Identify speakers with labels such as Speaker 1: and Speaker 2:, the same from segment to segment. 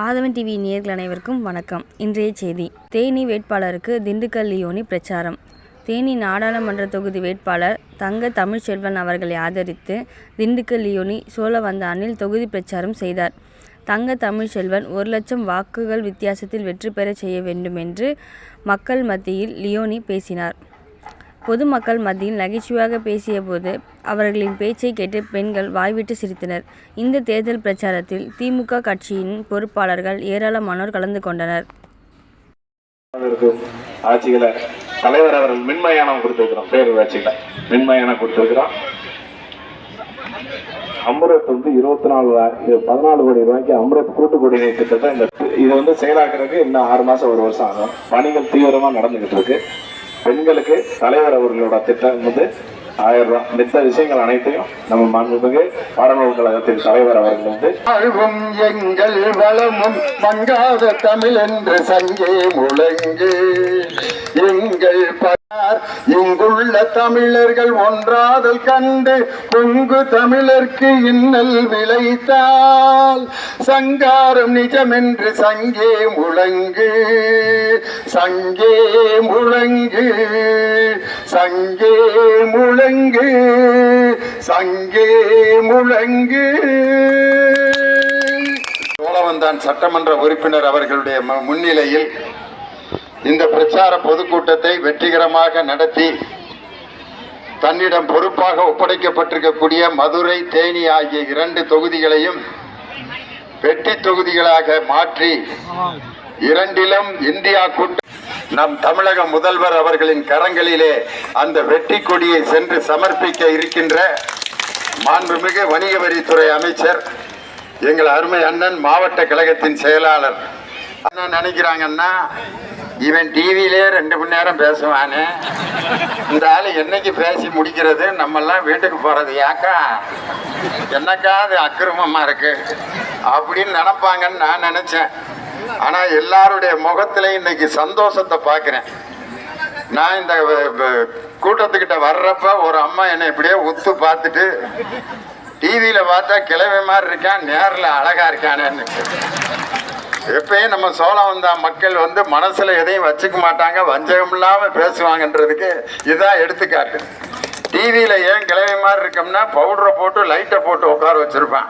Speaker 1: ஆதவன் TV நேர்கள் அனைவருக்கும் வணக்கம். இன்றைய செய்தி. தேனி வேட்பாளருக்கு திண்டுக்கல் லியோனி பிரச்சாரம். தேனி நாடாளுமன்ற தொகுதி வேட்பாளர் தங்க தமிழ்ச்செல்வன் அவர்களை ஆதரித்து திண்டுக்கல் லியோனி சோழவந்தானில் தொகுதி பிரச்சாரம் செய்தார். தங்க தமிழ்ச்செல்வன் ஒரு லட்சம் வாக்குகள் வித்தியாசத்தில் வெற்றி பெறச் செய்ய வேண்டும் என்று மக்கள் மத்தியில் லியோனி பேசினார். பொதுமக்கள் மத்தியில் நகைச்சுவையாக பேசியபோது அவர்களின் பேச்சை கேட்டு பெண்கள் வாய்விட்டு சிரித்தனர். இந்த தேர்தல் பிரச்சாரத்தில் திமுக கட்சியின் பொறுப்பாளர்கள் ஏராளமானோர் கலந்து கொண்டனர்.
Speaker 2: ஆட்சிகளை தலைவர் அவர்கள் மின்மயானம் கொடுத்திருக்கிறோம் பேரூராட்சியில மின்மயானம் கொடுத்திருக்கிறோம் அம்ருத் வந்து இருபத்தி நாலு பதினாலு கோடி ரூபாய்க்கு அம்ருத் கூட்டு குடிநீர் திட்டத்தை இந்த இது வந்து செயலாக்குறதுக்கு இன்னும் ஆறு மாசம் ஒரு வருஷம் ஆகும் பணிகள் தீவிரமா நடந்துகிட்டு இருக்கு பெண்களுக்கு தலைவர் அவர்களோட திட்டம் வந்து ஆயிரம் ரூபாய். மித்த விஷயங்கள் அனைத்தையும் நம்ம மாண்புமிகு பாடநூல் கழகத்தின் தலைவர் அவர்கள் வந்து
Speaker 3: வாழ்வும் எங்கள் வளமும் மங்காத தமிழ் என்று சங்கே முழங்கு. எங்கள் இங்குள்ள தமிழர்கள் ஒன்றாதல் கண்டு பொங்கு தமிழர்க்கு இன்னல் விளைத்தால் சங்காரம் நிஜமென்று சங்கே முழங்கு சங்கே முழங்கு சங்கே முழங்கு சங்கே முழங்கு. சோழவந்தான் சட்டமன்ற உறுப்பினர் அவர்களுடைய முன்னிலையில் இந்த பிரச்சார பொதுக்கூட்டத்தை வெற்றிகரமாக நடத்தி தன்னிடம் பொறுப்பாக ஒப்படைக்கப்பட்டிருக்கக்கூடிய மதுரை தேனி ஆகிய இரண்டு தொகுதிகளையும் வெற்றி தொகுதிகளாக மாற்றி இரண்டிலும் இந்தியா கூட்ட நம் தமிழக முதல்வர் அவர்களின் கரங்களிலே அந்த வெற்றி கொடியை சென்று சமர்ப்பிக்க இருக்கின்ற மாண்புமிகு வணிக வரித்துறை அமைச்சர் எங்கள் அருமை அண்ணன் மாவட்ட கழகத்தின் செயலாளர். என்ன நினைக்கிறாங்கன்னா இவன் டிவிலே ரெண்டு மணி நேரம் பேசுவானே. இந்த ஆள் என்னைக்கு பேசி முடிக்கிறது? நம்மெல்லாம் வீட்டுக்கு போறது ஏக்கா? என்னக்கா அது அக்கிரமமா இருக்கு? அப்படின்னு நினைப்பாங்கன்னு நான் நினைச்சேன். ஆனா எல்லாருடைய முகத்துல இன்னைக்கு சந்தோஷத்தை பார்க்குறேன். நான் இந்த கூட்டத்துக்கிட்ட வர்றப்ப ஒரு அம்மா என்னை இப்படியே உத்து பார்த்துட்டு டிவியில பார்த்தா கிழமை மாதிரி இருக்கான் நேரில் அழகா இருக்கானேன்னு. எப்பயும் நம்ம சோழம் வந்தா மக்கள் வந்து மனசுல எதையும் வச்சுக்க மாட்டாங்க வஞ்சகம் இல்லாம பேசுவாங்கன்றதுக்கு இதான் எடுத்துக்காட்டு. டிவியில ஏன் கிளவி மாதிரி இருக்கோம்னா பவுடரை போட்டு லைட்டை போட்டு உட்கார வச்சிருப்பான்.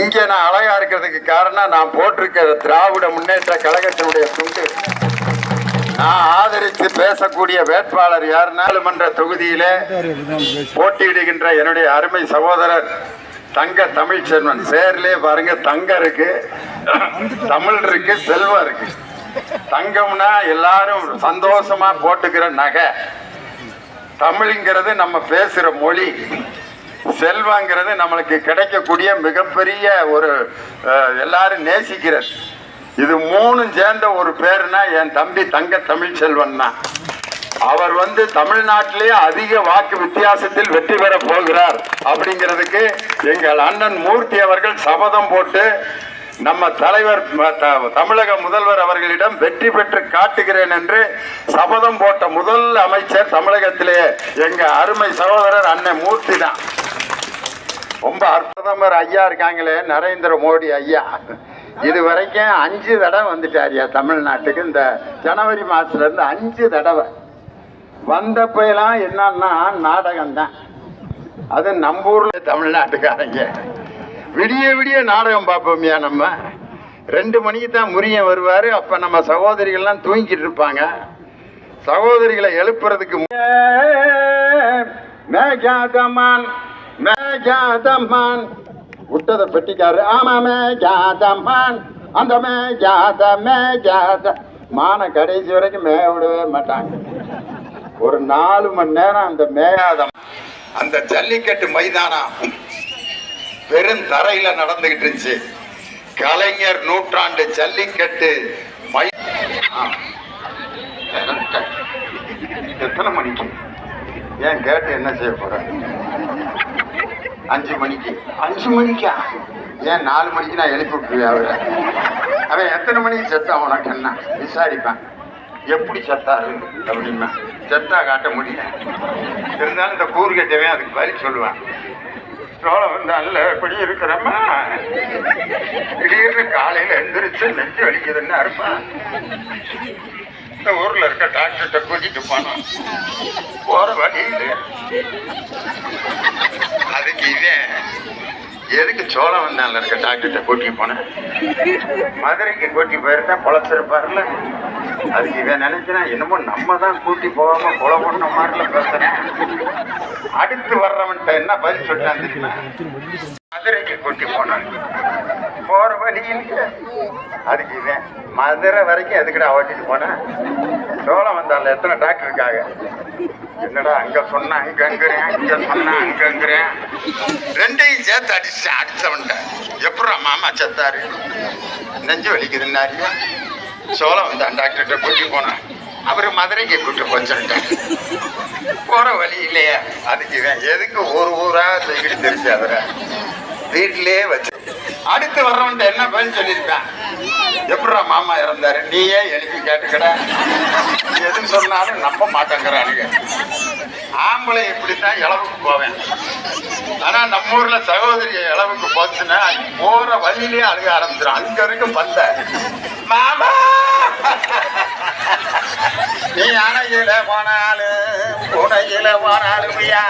Speaker 3: இங்க நான் அழகா இருக்கிறதுக்கு காரணம் நான் போட்டிருக்கிற திராவிட முன்னேற்ற கழகத்தினுடைய துண்டு. நான் ஆதரித்து பேசக்கூடிய வேட்பாளர் யார் நாடாளுமன்ற தொகுதியிலே போட்டியிடுகின்ற என்னுடைய அருமை சகோதரர் தங்க தமிழ்ச்செல்வன் பேர்லயே பாருங்க தங்க இருக்கு. தமிழ் இருக்கு செல்வம் இருக்கு. தங்கம்னா எல்லாரும் சந்தோஷமா போட்டுக்கிற நகை. தமிழ்ங்கிறது நம்ம பேசுற மொழி. செல்வங்கிறது நம்மளுக்கு கிடைக்கக்கூடிய மிகப்பெரிய ஒரு எல்லாரும் நேசிக்கிறது. இது மூணும் சேர்ந்த ஒரு பேருனா என் தம்பி தங்க தமிழ் செல்வன் தான். அவர் வந்து தமிழ்நாட்டிலேயே அதிக வாக்கு வித்தியாசத்தில் வெற்றி பெற போகிறார் அப்படிங்கிறதுக்கு எங்கள் அண்ணன் மூர்த்தி அவர்கள் சபதம் போட்டு நம்ம தலைவர் த- தமிழக முதல்வர் அவர்களிடம் வெற்றி பெற்று காட்டுகிறேன் என்று சபதம் போட்ட முதல் அமைச்சர் தமிழகத்திலேயே எங்க அருமை சகோதரர் அண்ணன் மூர்த்தி தான். ரொம்ப அற்புதமர் ஐயா இருக்காங்களே நரேந்திர மோடி ஐயா. இது வரைக்கும் அஞ்சு தடவை வந்துட்டாரியா தமிழ்நாட்டுக்கு. இந்த ஜனவரி மாசத்துல இருந்து அஞ்சு தடவை. வந்தப்பெல்லாம் என்னன்னா நாடகம் தான் அது நம்ம ஊர்ல தமிழ்நாட்டுக்காரங்க. விடிய விடிய நாடகம் பார்ப்போம்யா நம்ம. ரெண்டு மணிக்கு தான் முரியன் வருவாரு. அப்ப நம்ம சகோதரிகள்லாம் தூங்கிட்டு இருப்பாங்க. சகோதரிகளை எழுப்புறதுக்கு மேகாதமான் மேகாதமான். விட்டத பெட்டிக்காரு. ஆமா ஜாதமான் அந்த மே கதா மான கடைசி வரைக்கும் மே விடவே மாட்டாங்க. ஒரு நாலு மணி நேரம் அந்த மேயாதம் அந்த ஜல்லிக்கட்டு மைதானம் பெரும் தரையில நடந்துகிட்டு இருந்துச்சு. கலைஞர் நூற்றாண்டு ஜல்லிக்கட்டு மை ஆ. எத்தனை மணிக்கு? ஏன் கேட்டு என்ன செய்ய போற? அஞ்சு மணிக்கு. அஞ்சு மணிக்கா? ஏன் நாலு மணிக்கு நான் எழுப்பி விட்டுருவேன் அவரை? அவன் எத்தனை மணிக்கு செத்தான் உனக்கு? என்ன? விசாரிப்பேன். எப்படி செத்தாரு அப்படின்னா செத்தா காட்ட முடியல. இருந்தாலும் இந்த கூறு கட்டவே அதுக்கு பதில் சொல்லுவான். சோளம் வந்தால எப்படி இருக்கிறம்மா. திடீர்னு காலையில எந்திரிச்சு நெஞ்சு வலிக்குதுன்னு இருப்பா இந்த ஊர்ல இருக்க டாக்டர்கிட்ட கூட்டிட்டு போனோம். போற வழியில அதுக்கு இவன் எதுக்கு சோளம் வந்தால இருக்க டாக்டர்கிட்ட கூட்டிட்டு போனேன்? மதுரைக்கு கூட்டி போயிருந்தா பொழைச்சிருப்பாருல அதுக்கு இவன் நினைச்சினா என்னமோ நம்ம தான் கூட்டி போகாம கொலை பண்ண மாதிரில பேசுறேன். அடுத்து வர்றவன்ட்ட என்ன பதில் சொல்லிட்டான் மதுரைக்கு கூட்டி போனான். போற வழியில் அதுக்கு இவன் மதுரை வரைக்கும் எதுக்குடா ஓட்டிட்டு போனேன் சோளம் வந்தால எத்தனை டாக்டர் இருக்காங்க என்னடா அங்க சொன்ன அங்கங்கிறேன் இங்க சொன்ன அங்கங்கிறேன் ரெண்டையும் சேர்த்து அடிச்சேன் அடிச்சவன்ட்ட எப்படா மாமா செத்தாரு? நெஞ்சு வலிக்குதுன்னாரு சோளம் வந்தான் டாக்டர்கிட்ட கூட்டி போனேன். அப்புறம் மதுரைக்கு கூட்டு போச்சுட்டேன் போகிற வழி இல்லையா. அதுக்கு எதுக்கு ஒரு ஊராக தூக்கிட்டு தெரிஞ்சு அவரை வீட்டிலேயே வச்சு அடுத்து வர்றவன்ட்ட என்ன பதில் சொல்லியிருப்பேன் எப்படா மாமா இறந்தாரு? நீயே எழுப்பி கேட்டுக்கட. எது சொன்னாலும் நம்ப மாட்டேங்கிறானுங்க. ஆம்பளை இப்படித்தான் இளவுக்கு போவேன். ஆனால் நம்ம ஊரில் சகோதரி இளவுக்கு போச்சுன்னா போகிற வழியிலேயே அழுக ஆரம்பிச்சிடும் அங்கே வரைக்கும் பந்த. மாமா! நீ அணையில போனாலும் உடையில போனாலும் ஐயா.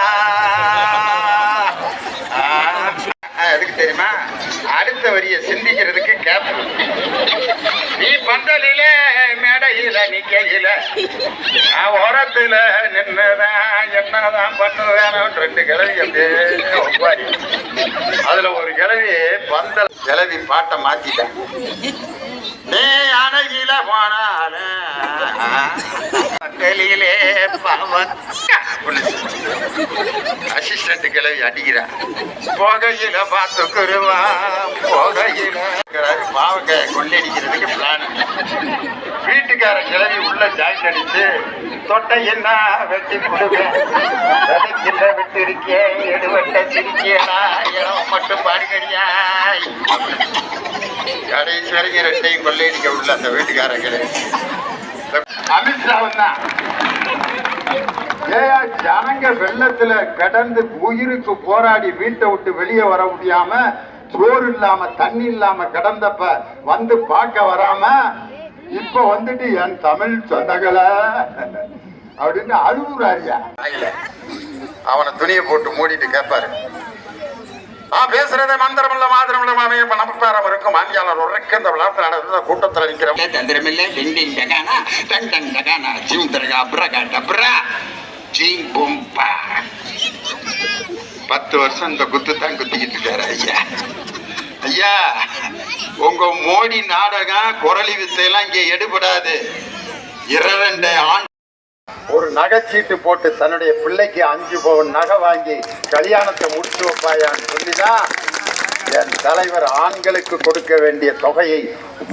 Speaker 3: எதுக்கு தெரியுமா? அடுத்த வரிய சிந்திக்கிறதுக்கு கேப் நீ பந்தலில மேடையில நிக்கையில உரத்துல ஓரத்துல நின்னுதான் என்னதான் பண்ணுவேன் ரெண்டு கிழவி அப்படியே அதுல ஒரு கிழவி பந்தல் கிழவி பாட்டை மாத்திட்டேன் நீ அணையில போனாலும் பந்தலிலே அசிஸ்டன்ட் கிளவி அடிக்கிறா புகையில பார்த்துக்குருவா புகையில. பாவக்காய கொள்ளடிக்கிறதுக்கு பிளான் வீட்டுக்கார கிளவி உள்ள ஜாயின் அடிச்சு தொட்டை என்ன? வெட்டி கொடுவேன் விதைக்கின்ற விட்டு இருக்கேன் எடுவட்ட சிரிக்கேடா இடம் மட்டும் பாடுகடியாய் கடைசி வரைக்கும் ரெண்டையும் கொள்ளையடிக்க உள்ள அந்த வீட்டுக்கார கிளவி அமித்ஷாவும் தான் ஏயா ஜனங்க வெள்ளத்துல கடந்து உயிருக்கு போராடி வீட்டை விட்டு வெளியே வர முடியாம சோறு இல்லாம தண்ணி இல்லாம கடந்தப்ப வந்து பார்க்க வராம இப்ப வந்துட்டு என் தமிழ் சொந்தங்கள அப்படின்னு அழுகுறாரியா. அவனை துணியை போட்டு மூடிட்டு கேட்பாரு நான் பேசுறதே மந்திரமில்ல மாதிரமில்ல மாமே இப்ப நமப்பாரம் இருக்கும். உரைக்க இந்த விழாத்தில் நடந்த கூட்டத்தில் நிற்கிறேன் தந்திரமில்லை டிங் டிங் டகானா டங் டங் டகானா ஜிம் தரகா அப்ரகா டப்ரா ஜீம் பும்பா பத்து வருஷம் இந்த குத்து தான் குத்திக்கிட்டு இருக்காரு ஐயா. ஐயா உங்க மோடி நாடகம் குரலி வித்தையெல்லாம் இங்கே எடுபடாது. இரண்டு ஆண்டு. ஒரு நகைச்சீட்டு போட்டு தன்னுடைய பிள்ளைக்கு அஞ்சு பவுன் நகை வாங்கி கல்யாணத்தை முடிச்சு வைப்பாயான்னு சொல்லிதான் என் தலைவர் ஆண்களுக்கு கொடுக்க வேண்டிய தொகையை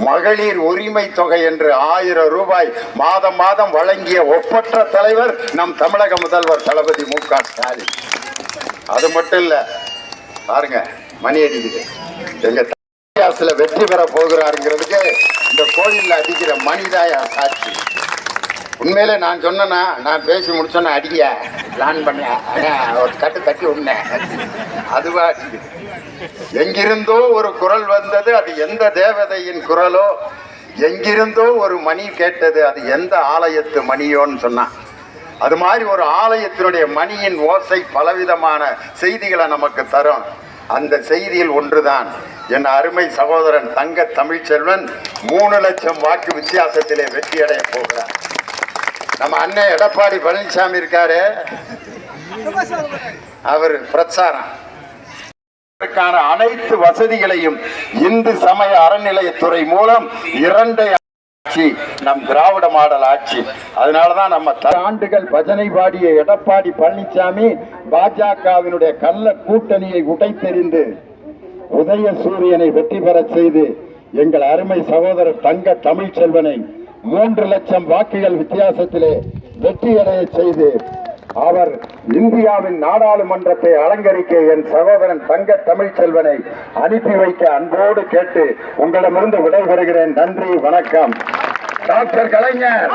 Speaker 3: மகளிர் உரிமை தொகை என்று ஆயிரம் ரூபாய் மாதம் மாதம் வழங்கிய ஒப்பற்ற தலைவர் நம் தமிழக முதல்வர் தளபதி மு க ஸ்டாலின். அது மட்டும் இல்லை பாருங்க மணி அடிக்குது. எங்க தமிழ்ல வெற்றி பெற போகிறாருங்கிறதுக்கு இந்த கோயில்ல அடிக்கிற மணிதான் என் சாட்சி. உண்மையிலே நான் சொன்னேன்னா நான் பேசி முடிச்சோன்னா அடிக்க பிளான் பண்ணேன் ஒரு கட்டு தட்டி உண்ணேன் அதுவா எங்கிருந்தோ ஒரு குரல் வந்தது அது எந்த தேவதையின் குரலோ எங்கிருந்தோ ஒரு மணி கேட்டது அது எந்த ஆலயத்து மணியோன்னு சொன்னான். அது மாதிரி ஒரு ஆலயத்தினுடைய மணியின் ஓசை பலவிதமான செய்திகளை நமக்கு தரும். அந்த செய்தியில் ஒன்றுதான். என் அருமை சகோதரன் தங்க தமிழ்ச்செல்வன் மூணு லட்சம் வாக்கு வித்தியாசத்திலே வெற்றியடைய போகிறார். நம்ம அண்ணன் எடப்பாடி பழனிசாமி இருக்காரு. அவர் பிரச்சாரம். அனைத்து வசதிகளையும் இந்து சமய அறநிலையத்துறை மூலம் இரண்டை ஆட்சி நம் திராவிட மாடல் ஆட்சி. அதனாலதான் நம்ம ஆண்டுகள் பஜனை பாடிய எடப்பாடி பழனிசாமி பாஜகவினுடைய கள்ள கூட்டணியை உடைத்தெறிந்து உதய சூரியனை வெற்றி பெற செய்து எங்கள் அருமை சகோதரர் தங்க தமிழ்ச்செல்வனை மூன்று லட்சம் வாக்குகள் வித்தியாசத்திலே வெற்றியடைய செய்து அவர் இந்தியாவின் நாடாளுமன்றத்தை அலங்கரிக்க என் சகோதரன் தங்க தமிழ்ச்செல்வனை அனுப்பி வைக்க அன்போடு கேட்டு உங்களிடமிருந்து விடைபெறுகிறேன். நன்றி வணக்கம். Doctor Kalaignar.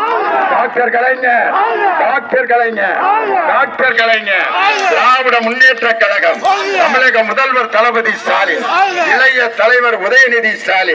Speaker 3: Doctor Kalaignar. Doctor Kalaignar. Doctor Kalaignar. Dravida Munnetra Kazhagam. தமிழக முதல்வர் தளபதி ஸ்டாலின். இளைய தலைவர் உதயநிதி ஸ்டாலின்.